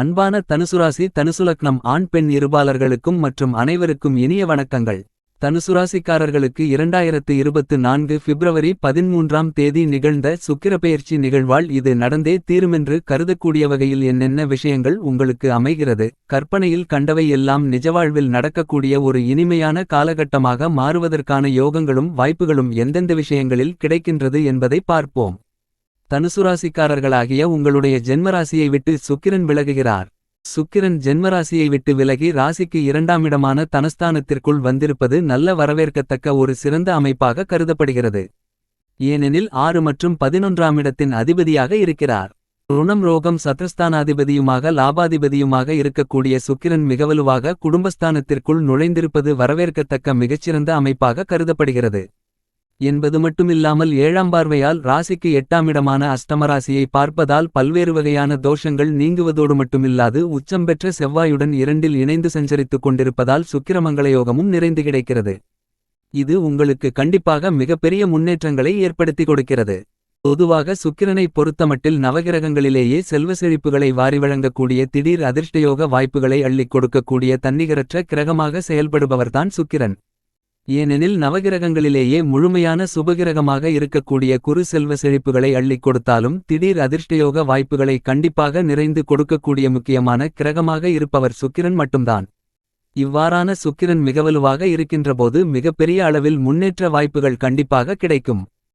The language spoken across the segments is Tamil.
அன்பான தனுசுராசி தனுசுலக்னம் ஆண் பெண் இருபாலர்களுக்கும் மற்றும் அனைவருக்கும் இனிய வணக்கங்கள். தனுசுராசிக்காரர்களுக்கு இரண்டாயிரத்து இருபத்து நான்கு பிப்ரவரி பதிமூன்றாம் தேதி நிகழ்ந்த சுக்கிரப்பெயர்ச்சி நிகழ்வால் இது நடந்தே தீருமென்று கருதக்கூடிய வகையில் என்னென்ன விஷயங்கள் உங்களுக்கு அமைகிறது? கற்பனையில் கண்டவை எல்லாம் நிஜவாழ்வில் நடக்கக்கூடிய ஒரு இனிமையான காலகட்டமாக மாறுவதற்கான யோகங்களும் வாய்ப்புகளும் எந்தெந்த விஷயங்களில் கிடைக்கின்றது என்பதை பார்ப்போம். தனுசுராசிக்காரர்களாகிய உங்களுடைய ஜென்மராசியை விட்டு சுக்கிரன் விலகுகிறார். சுக்கிரன் ஜென்மராசியை விட்டு விலகி ராசிக்கு இரண்டாம் இடமான தனஸ்தானத்திற்குள் வந்திருப்பது நல்ல வரவேற்கத்தக்க ஒரு சிறந்த அமைப்பாக கருதப்படுகிறது. ஏனெனில் ஆறு மற்றும் பதினொன்றாம் இடத்தின் அதிபதியாக இருக்கிறார். ருணம் ரோகம் சத்ரஸ்தானாதிபதியுமாக லாபாதிபதியுமாக இருக்கக்கூடிய சுக்கிரன் மிகவலுவாக குடும்பஸ்தானத்திற்குள் நுழைந்திருப்பது வரவேற்கத்தக்க மிகச்சிறந்த அமைப்பாக கருதப்படுகிறது. என்பது மட்டுமில்லாமல் ஏழாம் பார்வையால் ராசிக்கு எட்டாம் இடமான அஷ்டமராசியை பார்ப்பதால் பல்வேறு வகையான தோஷங்கள் நீங்குவதோடு மட்டுமில்லாது உச்சம் பெற்ற செவ்வாயுடன் இரண்டில் இணைந்து சஞ்சரித்துக் கொண்டிருப்பதால் சுக்கிரமங்களயோகமும் நிறைந்து கிடைக்கிறது. இது உங்களுக்கு கண்டிப்பாக மிகப்பெரிய முன்னேற்றங்களை ஏற்படுத்தி கொடுக்கிறது. பொதுவாக சுக்கிரனை பொறுத்தமட்டில் நவகிரகங்களிலேயே செல்வ செழிப்புகளை வாரி வழங்கக்கூடிய திடீர் அதிர்ஷ்டயோக வாய்ப்புகளை அள்ளிக் கொடுக்கக்கூடிய தன்னிகரற்ற கிரகமாக செயல்படுபவர்தான் சுக்கிரன். ஏனெனில் நவகிரகங்களிலேயே முழுமையான சுபகிரகமாக இருக்கக்கூடிய குறு செல்வ செழிப்புகளை அள்ளிக் கொடுத்தாலும் திடீர் அதிர்ஷ்டயோக வாய்ப்புகளை கண்டிப்பாக நிறைந்து கொடுக்கக்கூடிய முக்கியமான கிரகமாக இருப்பவர் சுக்கிரன் மட்டும்தான். இவ்வாறான சுக்கிரன் மிகவலுவாக இருக்கின்றபோது மிகப்பெரிய அளவில் முன்னேற்ற வாய்ப்புகள் கண்டிப்பாக கிடைக்கும்.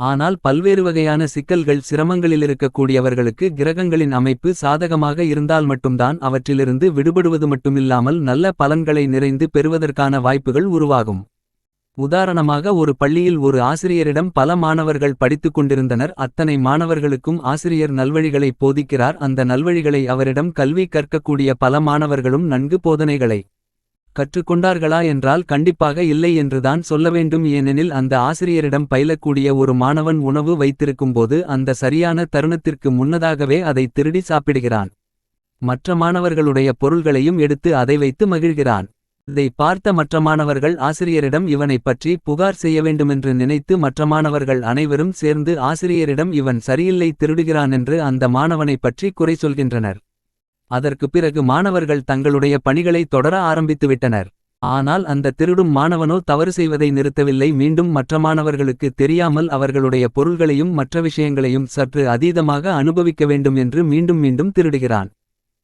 ஆனால் பல்வேறு வகையான சிக்கல்கள் சிரமங்களிலிருக்கக்கூடியவர்களுக்கு கிரகங்களின் அமைப்பு சாதகமாக இருந்தால் மட்டும்தான் அவற்றிலிருந்து விடுபடுவது மட்டுமில்லாமல் நல்ல பலன்களை நிறைந்து பெறுவதற்கான வாய்ப்புகள் உருவாகும். உதாரணமாக ஒரு பள்ளியில் ஒரு ஆசிரியரிடம் பல மாணவர்கள் படித்துக் கொண்டிருந்தனர். அத்தனை மாணவர்களுக்கும் ஆசிரியர் நல்வழிகளை போதிக்கிறார். அந்த நல்வழிகளை அவரிடம் கல்வி கற்கக்கூடிய பல மாணவர்களும் நன்கு போதனைகளை கற்றுக்கொண்டார்களா என்றால் கண்டிப்பாக இல்லை என்றுதான் சொல்ல வேண்டும். ஏனெனில் அந்த ஆசிரியரிடம் பயிலக்கூடிய ஒரு மாணவன் உணவு வைத்திருக்கும்போது அந்த சரியான தருணத்திற்கு முன்னதாகவே அதை திருடி சாப்பிடுகிறான். மற்ற மாணவர்களுடைய பொருள்களையும் எடுத்து அதை வைத்து மகிழ்கிறான். இதை பார்த்த மற்ற மாணவர்கள் ஆசிரியரிடம் இவனை பற்றி புகார் செய்ய வேண்டுமென்று நினைத்து மற்ற மாணவர்கள் அனைவரும் சேர்ந்து ஆசிரியரிடம் இவன் சரியில்லை திருடுகிறான் என்று அந்த மாணவனை பற்றி குறை சொல்கின்றனர். அதற்கு பிறகு மாணவர்கள் தங்களுடைய பணிகளை தொடர ஆரம்பித்துவிட்டனர். ஆனால் அந்த திருடும் மாணவனோ தவறு செய்வதை நிறுத்தவில்லை. மீண்டும் மற்ற மாணவர்களுக்கு தெரியாமல் அவர்களுடைய பொருள்களையும் மற்ற விஷயங்களையும் சற்று அதீதமாக அனுபவிக்க வேண்டும் என்று மீண்டும் மீண்டும் திருடுகிறான்.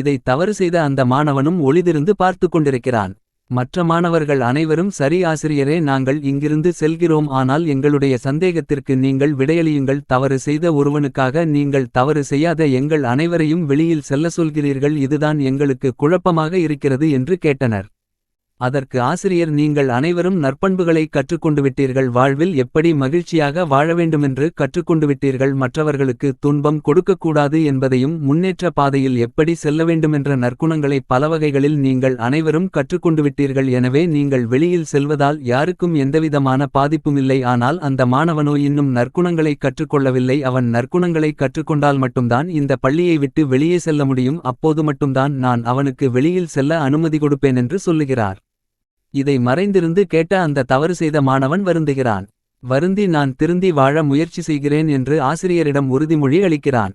இதை தவறு செய்த அந்த மாணவனும் ஒளிதிருந்து பார்த்து கொண்டிருக்கிறான். மற்ற மாணவர்கள் அனைவரும் சரி ஆசிரியரே நாங்கள் இங்கிருந்து செல்கிறோம். ஆனால் எங்களுடைய சந்தேகத்திற்கு நீங்கள் விடையளியுங்கள். தவறு செய்த ஒருவனுக்காக நீங்கள் தவறு செய்யாத எங்கள் அனைவரையும் வெளியில் செல்ல சொல்கிறீர்கள். இதுதான் எங்களுக்கு குழப்பமாக இருக்கிறது என்று கேட்டனர். அதற்கு ஆசிரியர் நீங்கள் அனைவரும் நற்பண்புகளை கற்றுக்கொண்டு விட்டீர்கள் வாழ்வில் எப்படி மகிழ்ச்சியாக வாழ வேண்டுமென்று கற்றுக்கொண்டு விட்டீர்கள் மற்றவர்களுக்கு துன்பம் கொடுக்கக்கூடாது என்பதையும் முன்னேற்ற பாதையில் எப்படி செல்ல வேண்டுமென்ற நற்குணங்களை பலவகைகளில் நீங்கள் அனைவரும் கற்றுக்கொண்டு விட்டீர்கள் எனவே நீங்கள் வெளியில் செல்வதால் யாருக்கும் எந்தவிதமான பாதிப்புமில்லை ஆனால் அந்த மாணவனோ இன்னும் நற்குணங்களை கற்றுக்கொள்ளவில்லை. அவன் நற்குணங்களை கற்றுக்கொண்டால் மட்டும்தான் இந்த பள்ளியை விட்டு வெளியே செல்ல முடியும். அப்போது மட்டும்தான் நான் அவனுக்கு வெளியில் செல்ல அனுமதி கொடுப்பேன் என்று சொல்லுகிறார். இதை மறைந்திருந்து கேட்ட அந்த தவறு செய்த மாணவன் வருந்துகிறான். வருந்தி நான் திருந்தி வாழ முயற்சி செய்கிறேன் என்று ஆசிரியரிடம் உறுதிமொழி அளிக்கிறான்.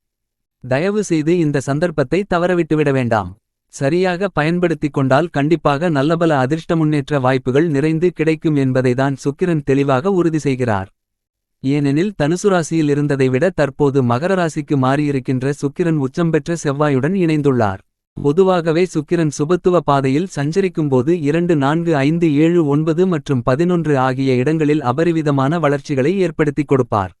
தயவு செய்து இந்த சந்தர்ப்பத்தை தவறவிட்டுவிட வேண்டாம். சரியாக பயன்படுத்திக் கொண்டால் கண்டிப்பாக நல்லபல அதிர்ஷ்ட முன்னேற்ற வாய்ப்புகள் நிறைந்து கிடைக்கும் என்பதைதான் சுக்கிரன் தெளிவாக உறுதி செய்கிறார். ஏனெனில் தனுசு ராசியில் இருந்ததை விட தற்போது மகர ராசிக்கு மாறியிருக்கின்ற சுக்கிரன் உச்சம் பெற்ற செவ்வாயுடன் இணைந்துள்ளார். பொதுவாகவே சுக்கிரன் சுபத்துவ பாதையில் சஞ்சரிக்கும்போது இரண்டு நான்கு ஐந்து ஏழு ஒன்பது மற்றும் பதினொன்று ஆகிய இடங்களில் அபரிவிதமான வளர்ச்சிகளை ஏற்படுத்திக் கொடுப்பார்.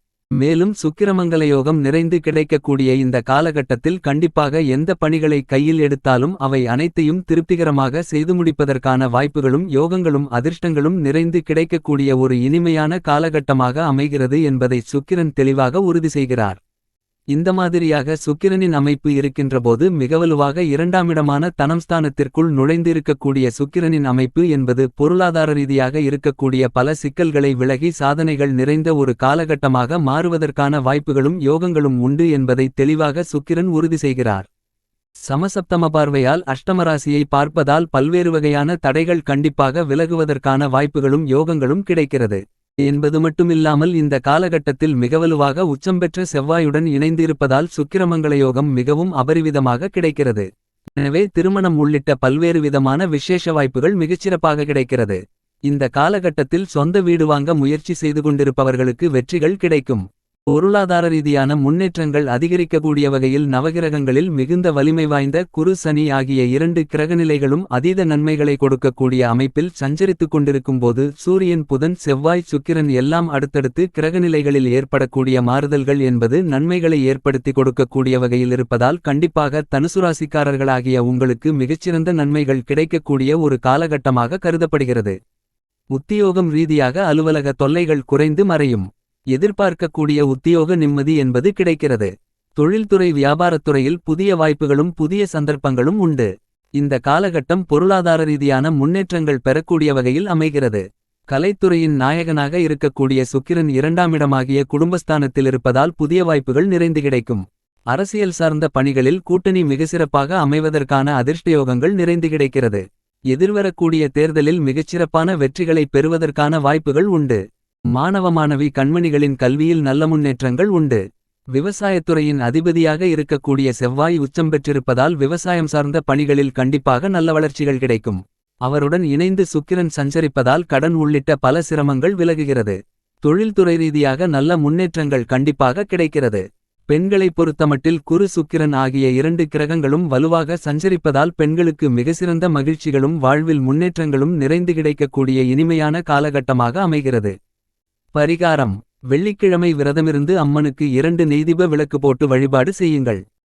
மேலும் சுக்கிரமங்கல யோகம் நிறைந்து கிடைக்கக்கூடிய இந்த காலகட்டத்தில் கண்டிப்பாக எந்த பணிகளை கையில் எடுத்தாலும் அவை அனைத்தையும் திருப்திகரமாக செய்து முடிப்பதற்கான வாய்ப்புகளும் யோகங்களும் அதிர்ஷ்டங்களும் நிறைந்து கிடைக்கக்கூடிய ஒரு இனிமையான காலகட்டமாக அமைகிறது என்பதை சுக்கிரன் தெளிவாக உறுதி செய்கிறார். இந்த மாதிரியாக சுக்கிரனின் அமைப்பு இருக்கின்றபோது மிகவலுவாக இரண்டாமிடமான தனம்ஸ்தானத்திற்குள் நுழைந்திருக்கக்கூடிய சுக்கிரனின் அமைப்பு என்பது பொருளாதார ரீதியாக இருக்கக்கூடிய பல சிக்கல்களை விலகி சாதனைகள் நிறைந்த ஒரு காலகட்டமாக மாறுவதற்கான வாய்ப்புகளும் யோகங்களும் உண்டு என்பதை தெளிவாக சுக்கிரன் உறுதி செய்கிறார். சமசப்தம பார்வையால் அஷ்டமராசியை பார்ப்பதால் பல்வேறு வகையான தடைகள் கண்டிப்பாக விலகுவதற்கான வாய்ப்புகளும் யோகங்களும் கிடைக்கிறது. என்பது மட்டுமில்லாமல் இந்த காலகட்டத்தில் மிகவலுவாக உச்சம் பெற்ற செவ்வாயுடன் இணைந்திருப்பதால் சுக்கிரமங்களயோகம் மிகவும் அபரிவிதமாக கிடைக்கிறது. எனவே திருமணம் உள்ளிட்ட பல்வேறு விதமான விசேஷ வாய்ப்புகள் மிகச்சிறப்பாக கிடைக்கிறது. இந்த காலகட்டத்தில் சொந்த வீடு வாங்க முயற்சி செய்து கொண்டிருப்பவர்களுக்கு வெற்றிகள் கிடைக்கும். பொருளாதார ரீதியான முன்னேற்றங்கள் அதிகரிக்கக்கூடிய வகையில் நவகிரகங்களில் மிகுந்த வலிமை வாய்ந்த குரு சனி ஆகிய இரண்டு கிரகநிலைகளும் அதீத நன்மைகளை கொடுக்கக்கூடிய அமைப்பில் சஞ்சரித்துக் கொண்டிருக்கும்போது சூரியன் புதன் செவ்வாய் சுக்கிரன் எல்லாம் அடுத்தடுத்து கிரகநிலைகளில் ஏற்படக்கூடிய மாறுதல்கள் என்பது நன்மைகளை ஏற்படுத்தி கொடுக்கக்கூடிய வகையில் இருப்பதால் கண்டிப்பாக தனுசுராசிக்காரர்களாகிய உங்களுக்கு மிகச்சிறந்த நன்மைகள் கிடைக்கக்கூடிய ஒரு காலகட்டமாக கருதப்படுகிறது. உத்தியோகம் ரீதியாக அலுவலக தொல்லைகள் குறைந்து மறையும். எதிர்பார்க்கக்கூடிய உத்தியோக நிம்மதி என்பது கிடைக்கிறது. தொழில்துறை வியாபாரத்துறையில் புதிய வாய்ப்புகளும் புதிய சந்தர்ப்பங்களும் உண்டு. இந்த காலகட்டம் பொருளாதார ரீதியான முன்னேற்றங்கள் பெறக்கூடிய வகையில் அமைகிறது. கலைத்துறையின் நாயகனாக இருக்கக்கூடிய சுக்கிரன் இரண்டாம் இடமாகிய குடும்பஸ்தானத்தில் இருப்பதால் புதிய வாய்ப்புகள் நிறைந்து கிடைக்கும். அரசியல் சார்ந்த பணிகளில் கூட்டணி மிக சிறப்பாக அமைவதற்கான அதிர்ஷ்டயோகங்கள் நிறைந்து கிடைக்கிறது. எதிர்வரக்கூடிய தேர்தலில் மிகச்சிறப்பான வெற்றிகளை பெறுவதற்கான வாய்ப்புகள் உண்டு. மாணவ மாணவி கண்மணிகளின் கல்வியில் நல்ல முன்னேற்றங்கள் உண்டு. விவசாயத்துறையின் அதிபதியாக இருக்கக்கூடிய செவ்வாய் உச்சம் பெற்றிருப்பதால் விவசாயம் சார்ந்த பணிகளில் கண்டிப்பாக நல்ல வளர்ச்சிகள் கிடைக்கும். அவருடன் இணைந்து சுக்கிரன் சஞ்சரிப்பதால் கடன் உள்ளிட்ட பல சிரமங்கள் விலகுகிறது. தொழில்துறை ரீதியாக நல்ல முன்னேற்றங்கள் கண்டிப்பாக கிடைக்கிறது. பெண்களைப் பொறுத்தமட்டில் குரு சுக்கிரன் ஆகிய இரண்டு கிரகங்களும் வலுவாக சஞ்சரிப்பதால் பெண்களுக்கு மிகச்சிறந்த மகிழ்ச்சிகளும் வாழ்வில் முன்னேற்றங்களும் நிறைந்து கிடைக்கக்கூடிய இனிமையான காலகட்டமாக அமைகிறது. பரிகாரம் வெள்ளிக்கிழமை விரதமிருந்து அம்மனுக்கு இரண்டு நெய்திப விளக்கு போட்டு வழிபாடு செய்யுங்கள்.